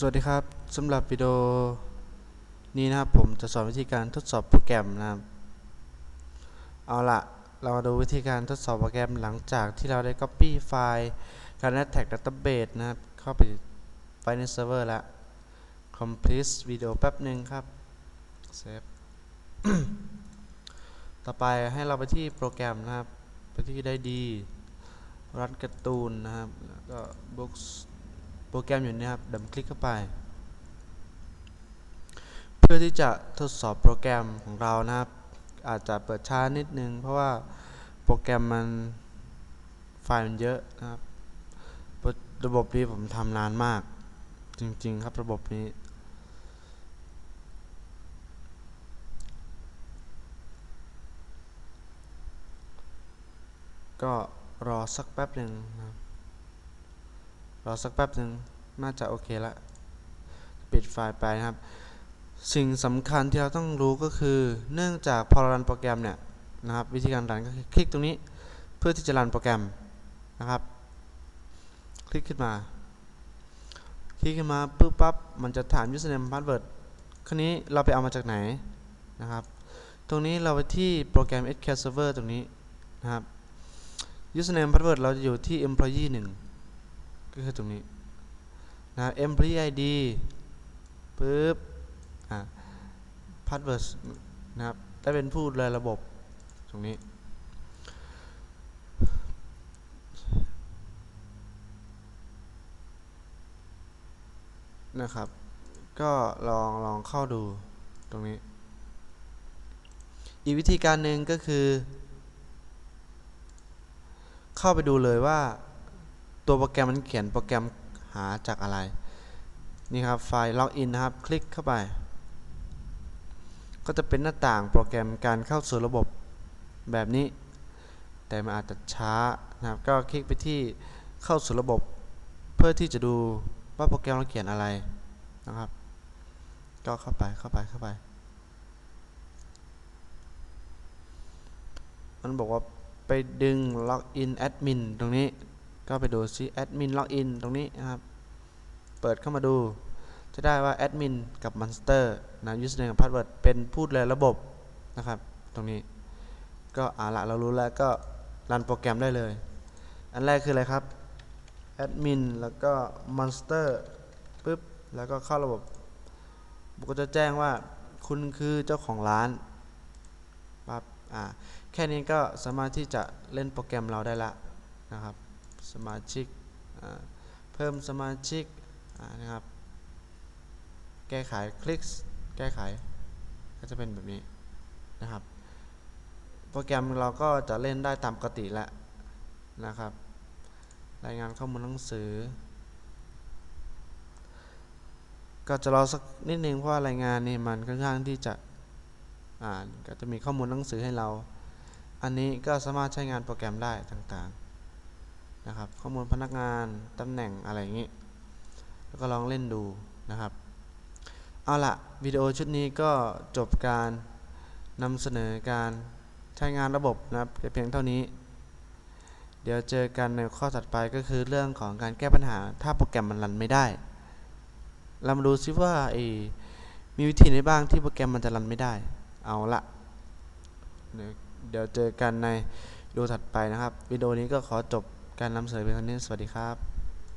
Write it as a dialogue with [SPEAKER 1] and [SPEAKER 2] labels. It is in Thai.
[SPEAKER 1] สวัสดีครับสำหรับวิดีโอนี้นะครับผมจะสอนวิธีการทดสอบโปรแกรมนะครับ เอาละเรามาดูวิธีการทดสอบโปรแกรมหลังจากที่เราได้ Copy ไฟล์การ Attack Database นะครับ เข้าไปไฟล์ในเซิร์ฟเวอร์แล้ว Complete วิดีโอแป๊บหนึ่งครับ Save ต่อไปให้เราไปที่โปรแกรมนะครับ ไปที่ได้ดี รันการ์ตูนนะครับ แล้วก็ Books รแกรมอยู่นี่ครับดับคลิกเข้าไป เพื่อที่จะทดสอบโปรแกรมของเรานะครับ อาจจะเปิดช้านิดนึง เพราะว่าโปรแกรมมันไฟล์มันเยอะนะครับ ระบบนี้ผมทำนานมาก จริงๆครับระบบนี้ก็รอสักแป๊บหนึ่งนะครับ รอสักแป๊บหนึ่งน่าจะโอเคละปิดไฟล์ไปนะครับ สิ่งสำคัญที่เราต้องรู้ก็คือ เนื่องจากพอรันโปรแกรมเนี่ยนะครับวิธีการรันก็คือคลิกตรงนี้เพื่อที่จะรันโปรแกรมนะครับ คลิกขึ้นมา คลิกขึ้นมาปุ๊บปั๊บมันจะถาม username password คราวนี้เราไปเอามาจากไหนนะครับ ตรงนี้เราไปที่โปรแกรม SQL Server ตรงนี้นะครับ username password เราจะอยู่ที่ employee 1 ก็คือตรงนี้นะ employee id ปึ๊บอะ password นะครับได้เป็นผู้ดูแลระบบตรงนี้ นะครับ ก็ลองลองเข้าดูตรงนี้ อีกวิธีการหนึ่งก็คือ เข้าไปดูเลยว่า ตัวโปรแกรมมันเขียนโปรแกรมหาจากอะไร นี่ครับไฟล์ล็อกอินนะครับ คลิกเข้าไป ก็จะเป็นหน้าต่างโปรแกรมการเข้าสู่ระบบแบบนี้ แต่มันอาจจะช้านะครับ ก็คลิกไปที่เข้าสู่ระบบ เพื่อที่จะดูว่าโปรแกรมเราเขียนอะไรนะครับ ก็เข้าไปเข้าไปเข้าไป มันบอกว่าไปดึงล็อกอินแอดมินตรงนี้ ก็ไปดูซิแอดมินล็อกอินตรงนี้นะครับ เปิดเข้ามาดู จะได้ว่าแอดมินกับมอนสเตอร์นะ username กับ password เป็นผู้ดูแลระบบนะครับ ตรงนี้ ก็เอาละเรารู้แล้วก็รันโปรแกรมได้เลย อันแรกคืออะไรครับแอดมินแล้วก็มอนสเตอร์ปึ๊บ แล้วก็เข้าระบบก็จะแจ้งว่าคุณคือเจ้าของร้านปั๊บอ่าแค่นี้ก็สามารถที่จะเล่นโปรแกรมเราได้ละนะครับ สมาชิก เพิ่มสมาชิกนะครับ แก้ไขคลิก แก้ไข ก็จะเป็นแบบนี้นะครับ โปรแกรมเราก็จะเล่นได้ตามปกติแล้วนะครับ รายงานข้อมูลหนังสือ ก็จะรอสักนิดนึงเพราะว่ารายงานนี่มันค่อนข้างที่จะอ่านก็จะมีข้อมูลหนังสือให้เรา อันนี้ก็สามารถใช้งานโปรแกรมได้ต่างๆ นะครับ ข้อมูลพนักงานตำแหน่งอะไรอย่างนี้แล้วก็ลองเล่นดูนะครับ เอาละวิดีโอชุดนี้ก็จบการนำเสนอการใช้งานระบบนะครับเพียงเท่านี้ เดี๋ยวเจอกันในข้อถัดไปก็คือเรื่องของการแก้ปัญหา ถ้าโปรแกรมมันรันไม่ได้ เรามาดูซิว่ามีวิธีไหนบ้างที่โปรแกรมมันจะรันไม่ได้ เอาละเดี๋ยวเจอกันในวิดีโอถัดไปนะครับ วิดีโอนี้ก็ขอจบ การนำเสนอเพียงเทนี้สวัสดีครับ